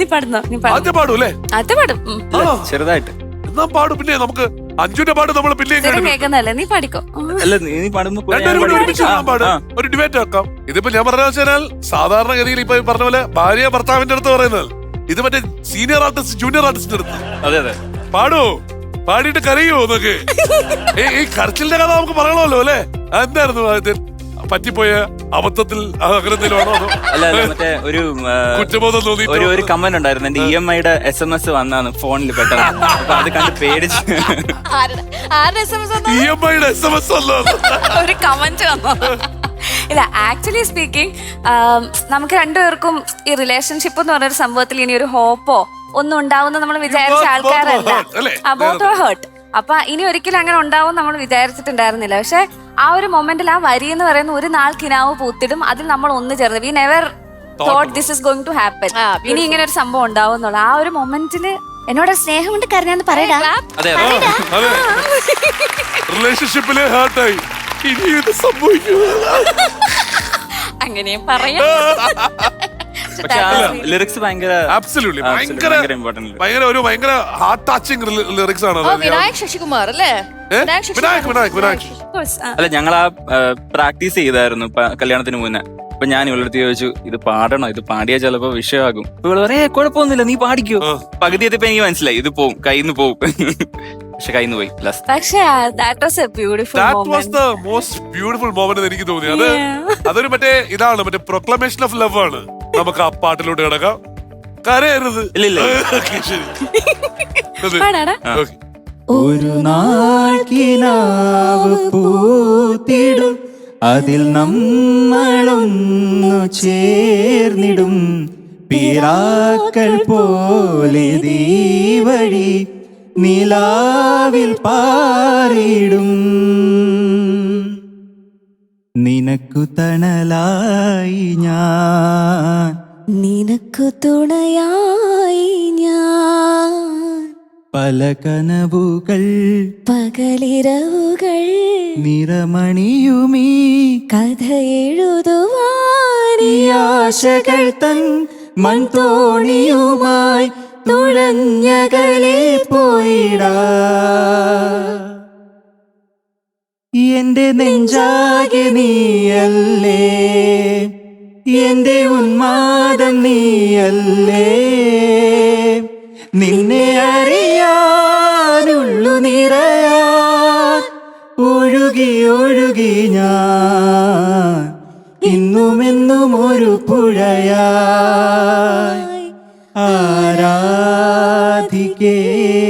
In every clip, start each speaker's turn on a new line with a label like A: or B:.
A: നീ പാടുന്നോ? നീ പാടും
B: ആദ്യം പാടൂ അല്ലേ
A: അത് പാടും. ഉം.
B: ആണോ
C: ചെറുതായിട്ട്.
B: എന്നാ പാടും. പിന്നെ നമുക്ക് അഞ്ചുന്റെ പാട്ട് നമ്മൾ പിന്നെ
A: സ്ഥിരം കേൾക്കുന്നല്ലേ നീ പാടിക്കോ. ഉം.
C: അല്ല നീ നീ പാടുമ്പോ
B: രണ്ടുപേരും കൂടി ഒരുമിച്ച്. ഞാൻ പാട്.
C: ആ,
B: ഒരു ഡിബേറ്റ് വെക്കാം. ഇതിപ്പോ ഞാൻ പറഞ്ഞ വെച്ചാൽ സാധാരണഗതിയിൽ ഇപ്പൊ ഈ പറഞ്ഞ പോലെ ഭാര്യ ഭർത്താവിന്റെ അടുത്ത് പറയുന്നത്. ഇത് മറ്റേ സീനിയർ ആർട്ടിസ്റ്റ് ജൂനിയർ ആർട്ടിസ്റ്റിന്റെ അടുത്ത്.
C: അതെ അതെ.
B: പാടോ. പാടിയിട്ട് കരയോ എന്നൊക്കെ ഏയ് ഈ കരച്ചിലിന്റെ കഥ നമുക്ക് പറയണമല്ലോ അല്ലേ? എന്തായിരുന്നു ആദ്യത്തെ? പറ്റിപ്പോയ അബദ്ധത്തിൽ അത് അങ്ങനെ ആണോ അതോ
C: അല്ല അല്ല മറ്റേ ഒരു ആ,
B: കുറ്റബോധം
C: ഒരു ഒരു കമന്റ് ഉണ്ടായിരുന്നു. എന്റെ ഇ എം ഐയുടെ എസ് എം എസ് വന്നാണ് ഫോണിൽ പെട്ടെന്ന്. അപ്പൊ അത് കണ്ട് പേടിച്ച്
A: ആരുടെ ആരുടെ?
B: ഇ എം ഐയുടെ എസ് എം എസ്
A: ഒരു കമന്റ് വന്നോ ഇല്ല ആക്ച്വലി സ്പീക്കിംഗ് നമുക്ക് രണ്ടുപേർക്കും ഈ റിലേഷൻഷിപ്പ് എന്ന് പറഞ്ഞൊരു സംഭവത്തിൽ ഇനി ഒരു ഹോപ്പോ ഒന്നും ഉണ്ടാവുന്ന നമ്മൾ വിചാരിച്ച
B: both- both were
A: ആൾക്കാരല്ല.
B: hurt, അല്ലേ?
A: അബോട്ട് ഹേർട്ട് അപ്പൊ ഇനി ഒരിക്കലും അങ്ങനെ ഉണ്ടാവും നമ്മൾ വിചാരിച്ചിട്ടുണ്ടായിരുന്നില്ല. പക്ഷെ ആ ഒരു മൊമെന്റിൽ ആ വരി എന്ന് പറയുന്ന ഒരു നാൾ കിനാവ് പൂത്തിടും. അതിൽ നമ്മൾ ഒന്ന് ചേർന്ന് we never thought this is going to happen ഇനി ഇങ്ങനെ ഒരു സംഭവം ഉണ്ടാവും എന്നുള്ള ആ ഒരു മൊമെന്റിൽ എന്നോട് സ്നേഹം കൊണ്ട് കരഞ്ഞാന്ന് പറയടാ.
B: റിലേഷൻഷിപ്പിൽ ഹേർട്ടായി ഇനി ഇത് സംഭവിക്കും
A: അങ്ങനെയും പറയാം.
C: പക്ഷെ ലിറിക്സ് ഭയങ്കര
B: ആബ്സല്യൂട്ട്ലി
C: ആ,
B: ഭയങ്കര
C: ഭയങ്കര important.
B: ഭയങ്കര ഒരു ഭയങ്കര ഹാർട്ട് ടച്ചിങ് ലിറിക്സ് ആണ്
D: ഓ. വിനായക് ശശികുമാർ അല്ലേ?
B: ഏ?
D: വിനായക്.
C: അല്ല ഞങ്ങൾ ആ പ്രാക്ടീസ് ചെയ്തായിരുന്നു പ- കല്യാണത്തിന് മുന്നേ. അപ്പൊ ഞാൻ ഇവളടുത്ത് ചോദിച്ചു ഇത് പാടണോ? ഇത് പാടിയാൽ ചിലപ്പോ വിഷയമാകും. അപ്പൊ ഇവൾ പറയേ കുഴപ്പമൊന്നുമില്ല നീ പാടിക്കോ.
B: ആ.
C: പകുതി എത്തിയപ്പോ എനിക്ക് മനസ്സിലായി ഇത് പോവും കയ്യിന്ന് പോവും. പക്ഷെ കയ്യിന്ന് പോയി ലാസ്റ്റ്
A: പക്ഷേ that was a beautiful
B: that was the most beautiful moment എനിക്ക് തോന്നി. അത് അതൊരു മറ്റേ ഇതാണ് മറ്റേ പ്രൊക്ലമേഷൻ ഓഫ് ലവ് ആണ്. നമുക്ക് ആ പാട്ടിലൂടെ കിടക്കാം. കരയരുത്. ശരി.
A: പാടാടാ.
E: ഒരു നാൾക്കിനാവ് പൂത്തിടും. അതിൽ നമ്മളൊന്നു ചേർന്നിടും. പിറാക്കൾ പോലെ ദീവഴി നിലാവിൽ പാറിടും നിനക്കു തണലായി ഞാൻ.
A: നിനക്കു തുണയായി ഞാൻ.
E: പല കനവുകൾ
A: പകലിരവുകൾ
E: നിറമണിയുമീ.
A: കഥ
E: എഴുതുവാശകൾ തൻ മൺതോണിയുമായി തുഴഞ്ഞകലെ പോയിടാ. എന്റെ നെഞ്ചാകെ നീയല്ലേ? എന്റെ ഉന്മാദം നീയല്ലേ? നിന്നെ അറിയാനുള്ളു നിറയാ ഒഴുകി ഒഴുകി ഞാൻ. ഇന്നുമെന്നും ഒരു പുഴയായി. ആരാധിക്കേ?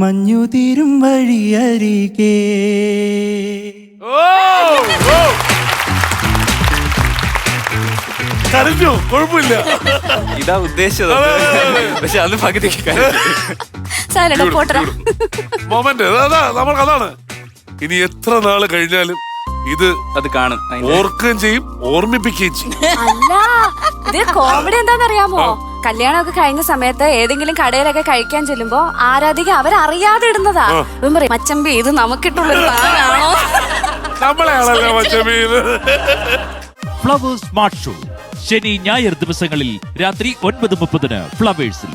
E: മഞ്ഞുതിരും വഴിയരികേ.
B: കരഞ്ഞു കുഴപ്പമില്ല.
C: ഇതാ ഉദ്ദേശിച്ചത്. പക്ഷെ അത് പകുതിക്ക്
B: മൊമെന്റ് അതാ അതാണ്. ഇനി എത്ര നാൾ കഴിഞ്ഞാലും ഇത്
C: അത് കാണും.
B: ഓർക്കുകയും ചെയ്യും ഓർമ്മിപ്പിക്കുകയും ചെയ്യും.
A: കോമഡി എന്താണെന്നറിയാമോ? കല്യാണമൊക്കെ കഴിഞ്ഞ സമയത്ത് ഏതെങ്കിലും കടയിലൊക്കെ കഴിക്കാൻ ചെല്ലുമ്പോ ആരാധിക അവരറിയാതെ ഇടുന്നതാ. ഇവൻ പറയും മച്ചമ്പി ഇത് നമുക്കിട്ടുള്ളൊരു
F: ഫ്ലവേഴ്സ് സ്മാർട്ട് ഷോ. ശനി ഞായർ ദിവസങ്ങളിൽ രാത്രി ഒൻപത് മുപ്പതിന് ഫ്ലവേഴ്സിൽ.